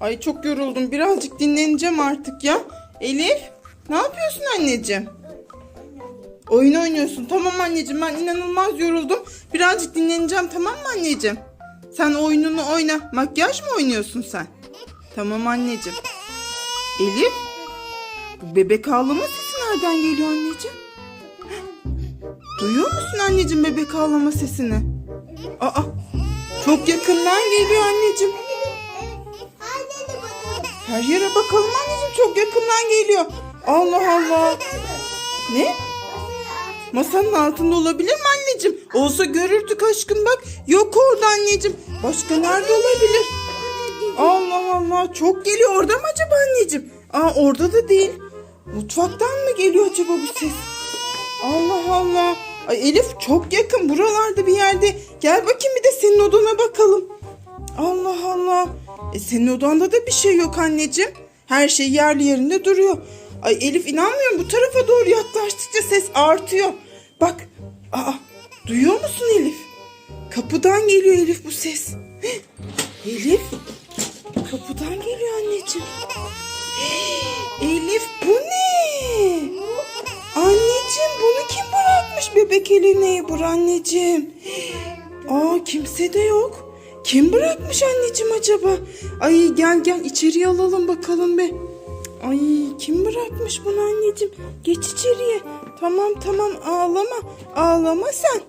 Ay çok yoruldum. Birazcık dinleneceğim artık ya. Elif ne yapıyorsun anneciğim? Oyun oynuyorsun. Tamam anneciğim ben inanılmaz yoruldum. Birazcık dinleneceğim tamam mı anneciğim? Sen oyununu oyna. Makyaj mı oynuyorsun sen? Tamam anneciğim. Elif bu bebek ağlama sesi nereden geliyor anneciğim? Duyuyor musun anneciğim bebek ağlama sesini? Aa çok yakından geliyor anneciğim. Her yere bakalım anneciğim çok yakından geliyor. Allah Allah. Ne? Masanın altında olabilir mi anneciğim? Olsa görürdük aşkım bak. Yok orada anneciğim. Başka nerede olabilir? Allah Allah çok geliyor orada mı acaba anneciğim? Aa orada da değil. Mutfaktan mı geliyor acaba bu ses? Allah Allah. Ay Elif çok yakın buralarda bir yerde. Gel bakayım bir de senin odana bakalım. Allah Allah. E senin odanda da bir şey yok anneciğim. Her şey yerli yerinde duruyor. Ay Elif inanmıyorum bu tarafa doğru yaklaştıkça ses artıyor. Bak. Aa duyuyor musun Elif? Kapıdan geliyor Elif bu ses. Elif kapıdan geliyor anneciğim. Elif bu ne? Anneciğim bunu kim bırakmış bebek eline bur anneciğim? Aa kimse de yok. Kim bırakmış anneciğim acaba? Ay gel gel içeriye alalım bakalım be. Ay kim bırakmış bunu anneciğim? Geç içeriye. Tamam tamam ağlama. Ağlama sen.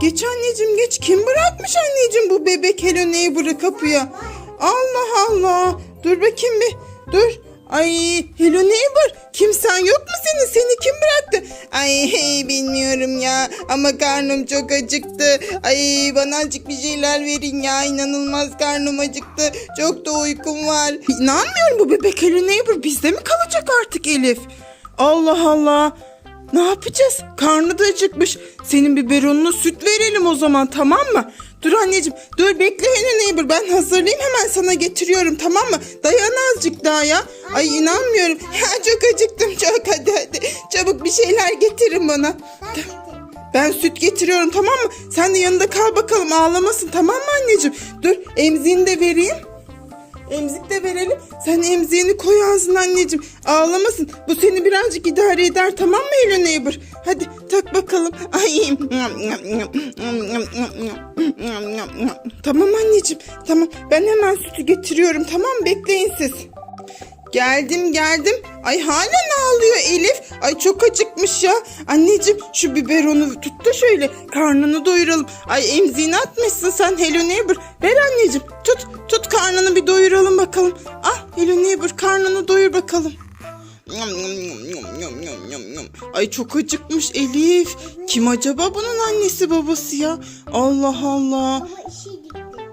Geç anneciğim geç. Kim bırakmış anneciğim bu bebek Hello Neighbor'ı kapıya? Allah Allah. Dur bakayım bir. Dur. Ay Hello Neighbor kimsen yok mu senin? Seni kim bıraktı? Ay hey, bilmiyorum ya ama karnım çok acıktı. Ay bana azıcık bir şeyler verin ya inanılmaz karnım acıktı. Çok da uykum var. İnanmıyorum bu bebek Hello Neighbor bizde mi kalacak artık Elif? Allah Allah. Ne yapacağız? Karnı da acıkmış. Senin biberonuna süt verelim o zaman tamam mı? Dur anneciğim dur bekle Hello Neighbor ben hazırlayayım hemen sana getiriyorum tamam mı? Dayan azıcık daha ya. Ay inanmıyorum. Ya çok acıktım çok hadi hadi. Çabuk bir şeyler getirin bana. Ben süt getiriyorum tamam mı? Sen de yanında kal bakalım ağlamasın tamam mı anneciğim? Dur emziğini de vereyim. Emzik de verelim. Sen emziğini koy ağzına anneciğim. Ağlamasın. Bu seni birazcık idare eder tamam mı Hello Neighbor? Hadi tak bakalım. Ay. Tamam anneciğim. Tamam. Ben hemen sütü getiriyorum. Tamam? Bekleyin siz. Geldim geldim. Ay halen ağlıyor Elif. Ay çok acıkmış ya. Anneciğim şu biberonu tut da şöyle karnını doyuralım. Ay emziğini atmışsın sen Hello Neighbor. Ver anneciğim tut tut karnını bir doyuralım bakalım. Ah Hello Neighbor karnını doyur bakalım. Ay çok acıkmış Elif. Kim acaba bunun annesi babası ya? Allah Allah.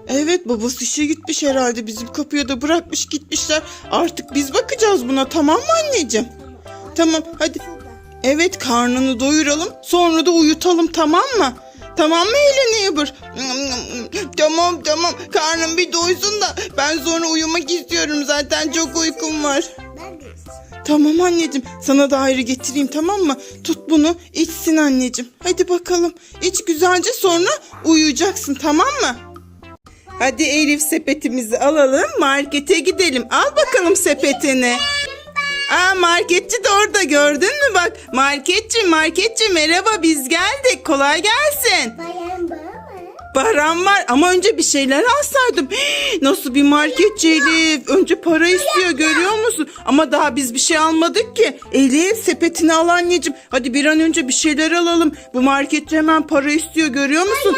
Evet babası işe gitmiş herhalde bizim kapıya da bırakmış gitmişler. Artık biz bakacağız buna tamam mı anneciğim? Tamam hadi. Evet karnını doyuralım sonra da uyutalım tamam mı? Tamam mı Hello Neighbor? Tamam tamam karnım bir doysun da ben sonra uyumak istiyorum zaten çok uykum var. Tamam anneciğim sana da ayrı getireyim tamam mı? Tut bunu içsin anneciğim. Hadi bakalım iç güzelce sonra uyuyacaksın tamam mı? Hadi Elif sepetimizi alalım markete gidelim. Al bakalım sepetini. Aa marketçi de orada gördün mü bak. Marketçi marketçi merhaba biz geldik kolay gelsin. Bayan baba mı? Param var ama önce bir şeyler alsaydım. Nasıl bir marketçi Elif? Önce para istiyor görüyor musun? Ama daha biz bir şey almadık ki. Elif sepetini al anneciğim. Hadi bir an önce bir şeyler alalım. Bu marketçi hemen para istiyor görüyor musun?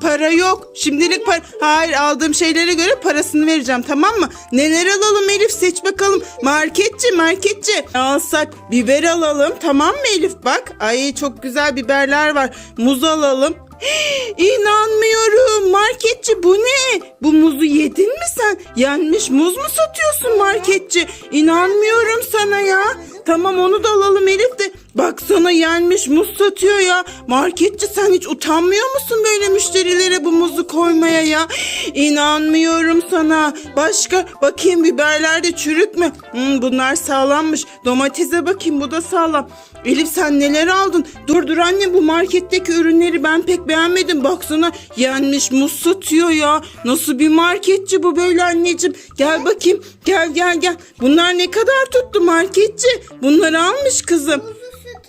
Para yok. Şimdilik para... Hayır aldığım şeylere göre parasını vereceğim tamam mı? Neler alalım Elif seç bakalım. Marketçi marketçi. Ne Alsak biber alalım tamam mı Elif bak. Ay çok güzel biberler var. Muz alalım. İnanmıyorum marketçi bu ne? Bu muzu yedin mi sen? Yenmiş muz mu satıyorsun marketçi? İnanmıyorum sana ya. Tamam onu da alalım Elif de Baksana yenmiş muz satıyor ya. Marketçi sen hiç utanmıyor musun böyle müşterilere bu muzu koymaya ya? İnanmıyorum sana. Başka bakayım biberler de çürük mü? Hmm, bunlar sağlammış. Domatese bakayım bu da sağlam. Elif sen neler aldın? Dur dur anne bu marketteki ürünleri ben pek beğenmedim. Baksana yenmiş muz satıyor ya. Nasıl bir marketçi bu böyle anneciğim? Gel bakayım. Gel gel gel. Bunlar ne kadar tuttu marketçi? Bunları almış kızım.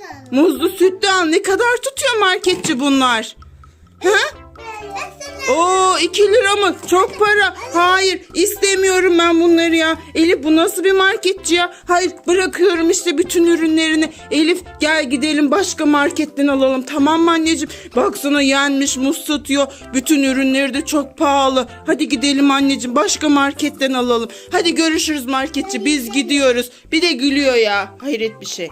Alın. Muzlu süt de al. Ne kadar tutuyor marketçi bunlar? Ha? Oo 2 lira mı? Çok para. Hayır istemiyorum ben bunları ya. Elif bu nasıl bir marketçi ya? Hayır bırakıyorum işte bütün ürünlerini. Elif gel gidelim başka marketten alalım. Tamam mı anneciğim? Baksana yenmiş muz satıyor. Bütün ürünleri de çok pahalı. Hadi gidelim anneciğim başka marketten alalım. Hadi görüşürüz marketçi biz gidiyoruz. Bir de gülüyor ya. Hayret bir şey.